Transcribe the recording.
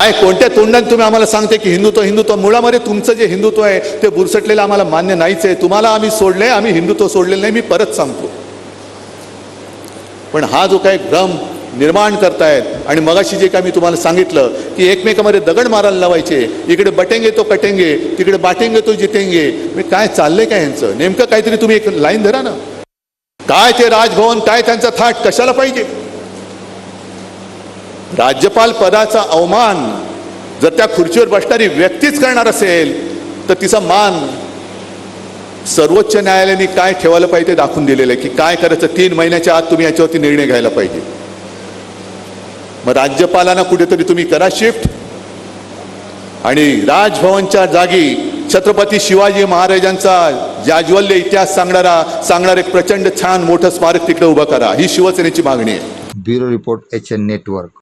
काय कोणत्या तोंडाने तुम्ही आम्हाला सांगते की हिंदुत्व हिंदुत्व? मुळामध्ये तुमचं जे हिंदुत्व आहे ते बुरसटलेलं आम्हाला मान्य नाहीच आहे. तुम्हाला आम्ही सोडले आम्ही हिंदुत्व सोडलेलं नाही मी परत सांगतो. पण हा जो काही भ्रम निर्माण करतायत आणि मगाशी जे काय मी तुम्हाला सांगितलं की एकमेकामध्ये दगड मारायला लावायचे इकडे बटेंगे तो कटेंगे तिकडे बाटेंगे तो जितेंगे मी काय चाललंय काय यांचं नेमकं काहीतरी तुम्ही एक लाईन धरा ना. काय ते राजभवन काय त्यांचा थाट कशाला पाहिजे? राज्यपाल पदाचा अवमान जर त्या खुर्चीवर बसणारी व्यक्तीच करणार असेल तर तिचा मान सर्वोच्च न्यायालयाने काय ठेवायला पाहिजे दाखवून दिलेलं आहे की काय करायचं तीन महिन्याच्या आत तुम्ही याच्यावरती निर्णय घ्यायला पाहिजे. मग राज्यपालांना कुठेतरी तुम्ही करा शिफ्ट. आणि राजभवनच्या जागी छत्रपती शिवाजी महाराजांचा जाज्वल्य इतिहास सांगणारा सांगणार एक प्रचंड छान मोठं स्मारक तिकडे उभं करा. ही शिवसेनेची मागणी आहे. Bureau report H N network.